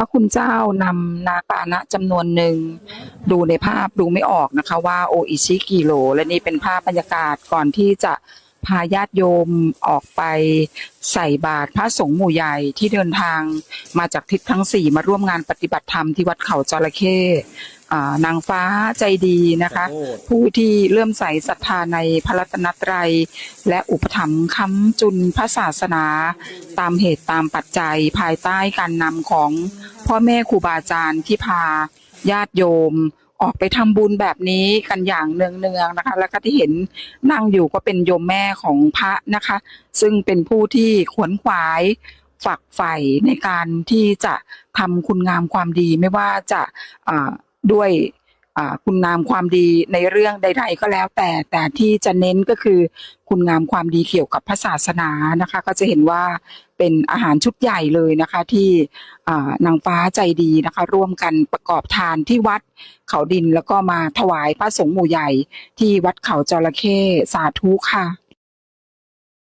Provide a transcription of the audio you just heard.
ระคุณเจ้านำนาปานะจำนวนหนึ่ง ดูในภาพดูไม่ออกนะคะว่าโออิชิกิโล และนี่เป็นภาพบรรยากาศก่อนที่จะพาญาติโยมออกไปใส่บาตรพระสงฆ์หมู่ใหญ่ที่เดินทางมาจากทิศทั้งสี่มาร่วมงานปฏิบัติธรรมที่วัดเขาจระเข้อ่านางฟ้าใจดีนะคะ ผู้ที่เลื่อมใสศรัทธาในพระรัตนตรัย และอุปถัมภ์ค้ำจุนพระศาสนา ตามเหตุตามปัจจัยภายใต้การนำของ พ่อแม่ครูบาอาจารย์ที่พาญาติโยมออกไปทำบุญแบบนี้กันอย่างเนืองๆนะคะ แล้วก็ที่เห็นนั่งอยู่ก็เป็นโยมแม่ของพระนะคะ ซึ่งเป็นผู้ที่ขวนขวายฝักใฝ่ในการที่จะทำคุณงามความดีไม่ว่าจะะด้วย คุณงามความดีในเรื่องใด ๆ ก็แล้วแต่แต่ที่จะเน้นก็คือคุณงามความดีเกี่ยวกับพระศาสนานะคะ ก็จะเห็นว่าเป็นอาหารชุดใหญ่เลยนะคะ ที่นางฟ้าใจดีนะคะ ร่วมกันประกอบทานที่วัดเขาดินแล้วก็มาถวายพระสงฆ์หมู่ใหญ่ ที่วัดเขาจระเข้สาธุค่ะ